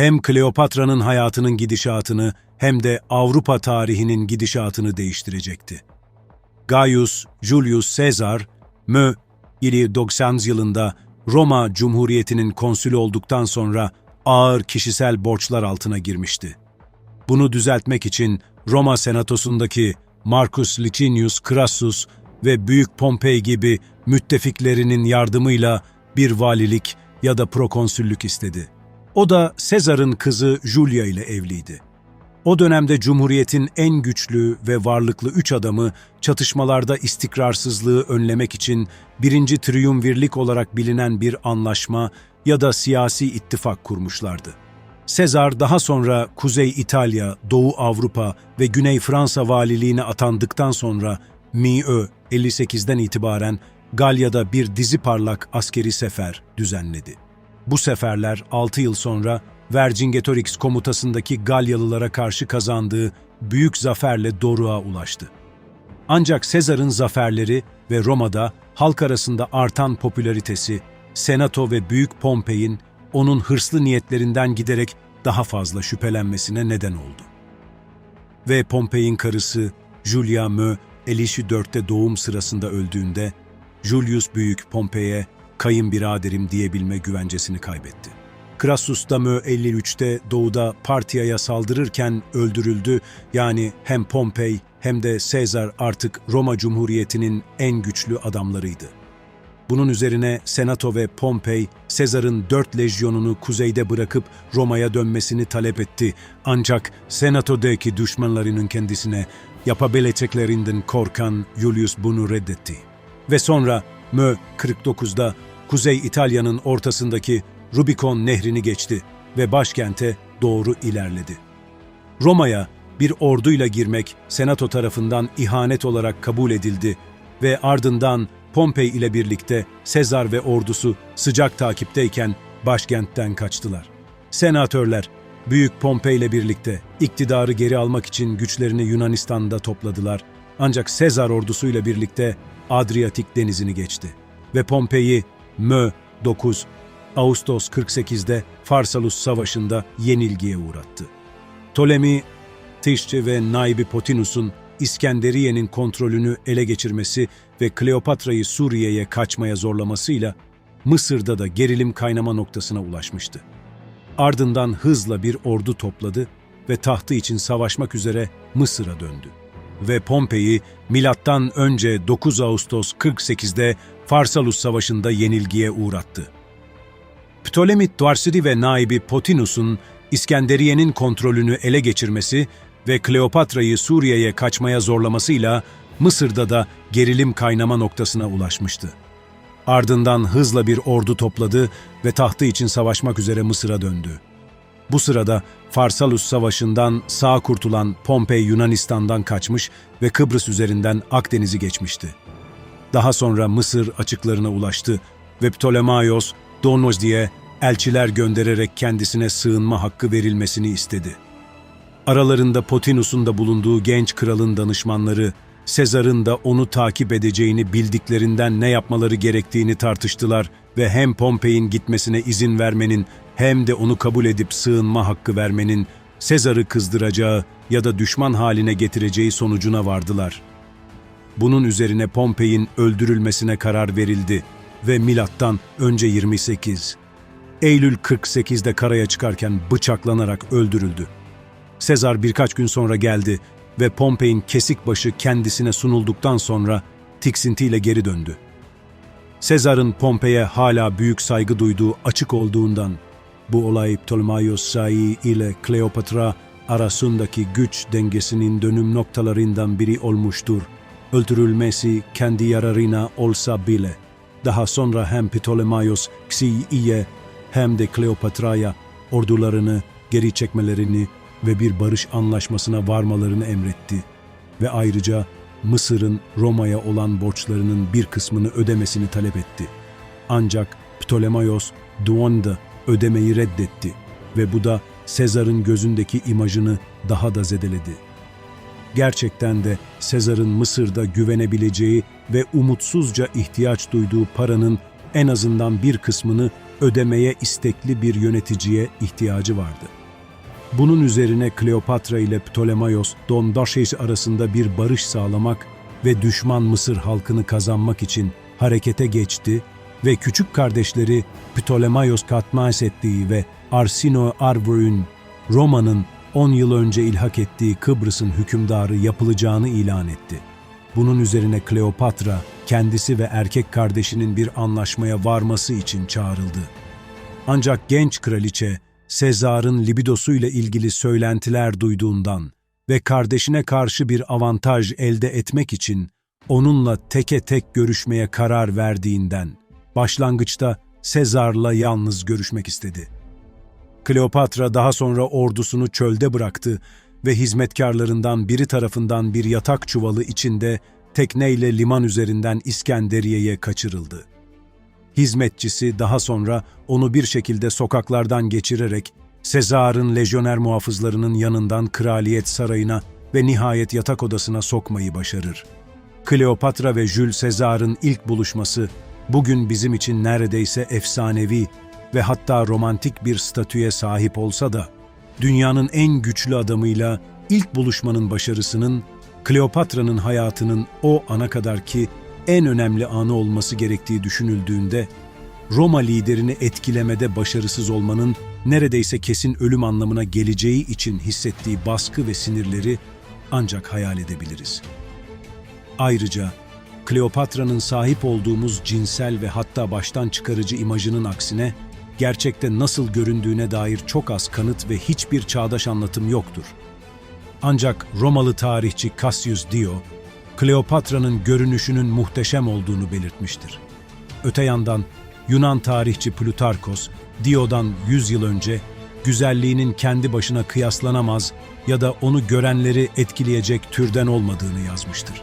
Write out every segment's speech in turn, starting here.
hem Kleopatra'nın hayatının gidişatını hem de Avrupa tarihinin gidişatını değiştirecekti. Gaius Julius Caesar, Mö ili 90 yılında Roma Cumhuriyeti'nin konsülü olduktan sonra ağır kişisel borçlar altına girmişti. Bunu düzeltmek için Roma Senatosu'ndaki Marcus Licinius Crassus ve Büyük Pompey gibi müttefiklerinin yardımıyla bir valilik ya da prokonsüllük istedi. O da Sezar'ın kızı Julia ile evliydi. O dönemde Cumhuriyet'in en güçlü ve varlıklı üç adamı çatışmalarda istikrarsızlığı önlemek için birinci triyumvirlik olarak bilinen bir anlaşma ya da siyasi ittifak kurmuşlardı. Sezar daha sonra Kuzey İtalya, Doğu Avrupa ve Güney Fransa valiliğine atandıktan sonra Miö 58'den itibaren Galya'da bir dizi parlak askeri sefer düzenledi. Bu seferler 6 yıl sonra Vercingetorix komutasındaki Galyalılara karşı kazandığı büyük zaferle Doruk'a ulaştı. Ancak Sezar'ın zaferleri ve Roma'da halk arasında artan popülaritesi, Senato ve Büyük Pompey'in onun hırslı niyetlerinden giderek daha fazla şüphelenmesine neden oldu. Ve Pompey'in karısı Julia Mö, Elişi 4'te doğum sırasında öldüğünde, Julius Büyük Pompey'e kayınbiraderim diyebilme güvencesini kaybetti. Crassus da Mö 53'te doğuda Partiya'ya saldırırken öldürüldü. Yani hem Pompey hem de Caesar artık Roma Cumhuriyeti'nin en güçlü adamlarıydı. Bunun üzerine Senato ve Pompey, Sezar'ın dört lejyonunu kuzeyde bırakıp Roma'ya dönmesini talep etti. Ancak Senato'daki düşmanlarının kendisine yapabileceklerinden korkan Julius bunu reddetti. Ve sonra Mö 49'da Kuzey İtalya'nın ortasındaki Rubicon nehrini geçti ve başkente doğru ilerledi. Roma'ya bir orduyla girmek Senato tarafından ihanet olarak kabul edildi ve ardından Pompey ile birlikte Sezar ve ordusu sıcak takipteyken başkentten kaçtılar. Senatörler Büyük Pompey ile birlikte iktidarı geri almak için güçlerini Yunanistan'da topladılar. Ancak Sezar ordusuyla birlikte Adriyatik denizini geçti ve Pompey'i Mö 9 Ağustos 48'de Farsalus Savaşı'nda yenilgiye uğrattı. Ptolemy, Tişçi ve Naibi Potinus'un İskenderiye'nin kontrolünü ele geçirmesi ve Kleopatra'yı Suriye'ye kaçmaya zorlamasıyla Mısır'da da gerilim kaynama noktasına ulaşmıştı. Ardından hızla bir ordu topladı ve tahtı için savaşmak üzere Mısır'a döndü. Ve Pompey'i milattan önce 9 Ağustos 48'de Farsalus Savaşı'nda yenilgiye uğrattı. Ptolemy Dvarsidi ve naibi Potinus'un İskenderiye'nin kontrolünü ele geçirmesi ve Kleopatra'yı Suriye'ye kaçmaya zorlamasıyla Mısır'da da gerilim kaynama noktasına ulaşmıştı. Ardından hızla bir ordu topladı ve tahtı için savaşmak üzere Mısır'a döndü. Bu sırada Farsalus Savaşı'ndan sağ kurtulan Pompey Yunanistan'dan kaçmış ve Kıbrıs üzerinden Akdeniz'i geçmişti. Daha sonra Mısır açıklarına ulaştı ve Ptolemaios Donos diye elçiler göndererek kendisine sığınma hakkı verilmesini istedi. Aralarında Potinus'un da bulunduğu genç kralın danışmanları, Sezar'ın da onu takip edeceğini bildiklerinden ne yapmaları gerektiğini tartıştılar ve hem Pompey'in gitmesine izin vermenin hem de onu kabul edip sığınma hakkı vermenin Sezar'ı kızdıracağı ya da düşman haline getireceği sonucuna vardılar. Bunun üzerine Pompey'in öldürülmesine karar verildi ve milattan önce 28. Eylül 48'de karaya çıkarken bıçaklanarak öldürüldü. Sezar birkaç gün sonra geldi ve Pompey'in kesik başı kendisine sunulduktan sonra tiksintiyle geri döndü. Sezar'ın Pompey'e hala büyük saygı duyduğu açık olduğundan bu olay Ptolemaios Sai ile Kleopatra arasındaki güç dengesinin dönüm noktalarından biri olmuştur. Öldürülmesi kendi yararına olsa bile daha sonra hem Ptolemaios Xii'ye hem de Kleopatra'ya ordularını geri çekmelerini ve bir barış anlaşmasına varmalarını emretti ve ayrıca Mısır'ın Roma'ya olan borçlarının bir kısmını ödemesini talep etti. Ancak Ptolemaios Duon'da ödemeyi reddetti ve bu da Sezar'ın gözündeki imajını daha da zedeledi. Gerçekten de Sezar'ın Mısır'da güvenebileceği ve umutsuzca ihtiyaç duyduğu paranın en azından bir kısmını ödemeye istekli bir yöneticiye ihtiyacı vardı. Bunun üzerine Kleopatra ile Ptolemaios Dondaşes arasında bir barış sağlamak ve düşman Mısır halkını kazanmak için harekete geçti ve küçük kardeşleri Ptolemaios Katmais ettiği ve Arsino Arvur'un Roma'nın 10 yıl önce ilhak ettiği Kıbrıs'ın hükümdarı yapılacağını ilan etti. Bunun üzerine Kleopatra kendisi ve erkek kardeşinin bir anlaşmaya varması için çağrıldı. Ancak genç kraliçe Sezar'ın libidosuyla ilgili söylentiler duyduğundan ve kardeşine karşı bir avantaj elde etmek için onunla teke tek görüşmeye karar verdiğinden başlangıçta Sezar'la yalnız görüşmek istedi. Kleopatra daha sonra ordusunu çölde bıraktı ve hizmetkarlarından biri tarafından bir yatak çuvalı içinde tekneyle liman üzerinden İskenderiye'ye kaçırıldı. Hizmetçisi daha sonra onu bir şekilde sokaklardan geçirerek Sezar'ın lejyoner muhafızlarının yanından kraliyet sarayına ve nihayet yatak odasına sokmayı başarır. Kleopatra ve Jules Sezar'ın ilk buluşması bugün bizim için neredeyse efsanevi ve hatta romantik bir statüye sahip olsa da dünyanın en güçlü adamıyla ilk buluşmanın başarısının Kleopatra'nın hayatının o ana kadar ki en önemli anı olması gerektiği düşünüldüğünde Roma liderini etkilemede başarısız olmanın neredeyse kesin ölüm anlamına geleceği için hissettiği baskı ve sinirleri ancak hayal edebiliriz. Ayrıca Kleopatra'nın sahip olduğumuz cinsel ve hatta baştan çıkarıcı imajının aksine gerçekte nasıl göründüğüne dair çok az kanıt ve hiçbir çağdaş anlatım yoktur. Ancak Romalı tarihçi Cassius Dio, Kleopatra'nın görünüşünün muhteşem olduğunu belirtmiştir. Öte yandan Yunan tarihçi Plutarkos, Dio'dan 100 yıl önce güzelliğinin kendi başına kıyaslanamaz ya da onu görenleri etkileyecek türden olmadığını yazmıştır.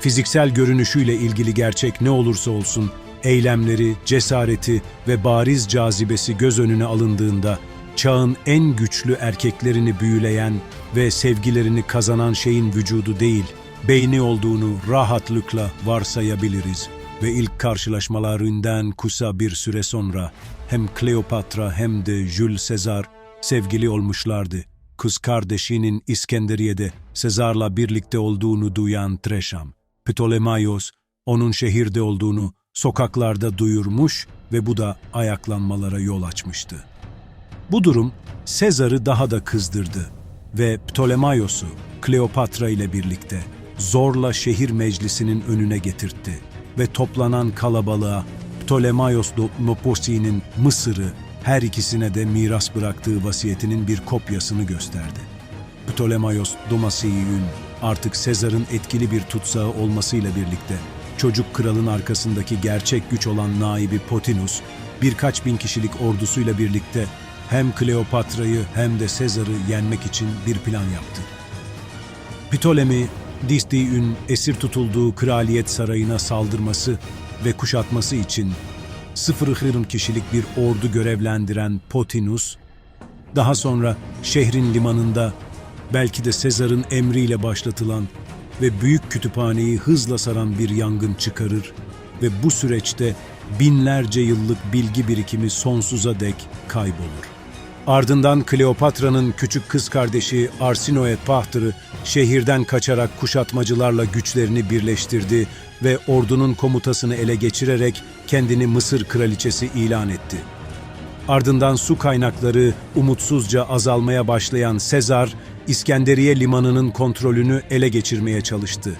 Fiziksel görünüşüyle ilgili gerçek ne olursa olsun, eylemleri, cesareti ve bariz cazibesi göz önüne alındığında, çağın en güçlü erkeklerini büyüleyen ve sevgilerini kazanan şeyin vücudu değil, beyni olduğunu rahatlıkla varsayabiliriz ve ilk karşılaşmalarından kısa bir süre sonra hem Kleopatra hem de Jules Caesar sevgili olmuşlardı. Kız kardeşinin İskenderiye'de Sezar'la birlikte olduğunu duyan Treşam, Ptolemaios onun şehirde olduğunu sokaklarda duyurmuş ve bu da ayaklanmalara yol açmıştı. Bu durum Sezar'ı daha da kızdırdı ve Ptolemaios'u Kleopatra ile birlikte zorla şehir meclisinin önüne getirtti ve toplanan kalabalığa Ptolemaios Noposi'nin Mısır'ı her ikisine de miras bıraktığı vasiyetinin bir kopyasını gösterdi. Ptolemaios Domasi'nin artık Sezar'ın etkili bir tutsağı olmasıyla birlikte çocuk kralın arkasındaki gerçek güç olan naibi Potinus birkaç bin kişilik ordusuyla birlikte hem Kleopatra'yı hem de Sezar'ı yenmek için bir plan yaptı. Ptolemy, Distiğün esir tutulduğu kraliyet sarayına saldırması ve kuşatması için sıfır hırım kişilik bir ordu görevlendiren Potinus, daha sonra şehrin limanında belki de Sezar'ın emriyle başlatılan ve büyük kütüphaneyi hızla saran bir yangın çıkarır ve bu süreçte binlerce yıllık bilgi birikimi sonsuza dek kaybolur. Ardından Kleopatra'nın küçük kız kardeşi Arsinoe Pahtır'ı şehirden kaçarak kuşatmacılarla güçlerini birleştirdi ve ordunun komutasını ele geçirerek kendini Mısır kraliçesi ilan etti. Ardından su kaynakları umutsuzca azalmaya başlayan Sezar, İskenderiye limanının kontrolünü ele geçirmeye çalıştı.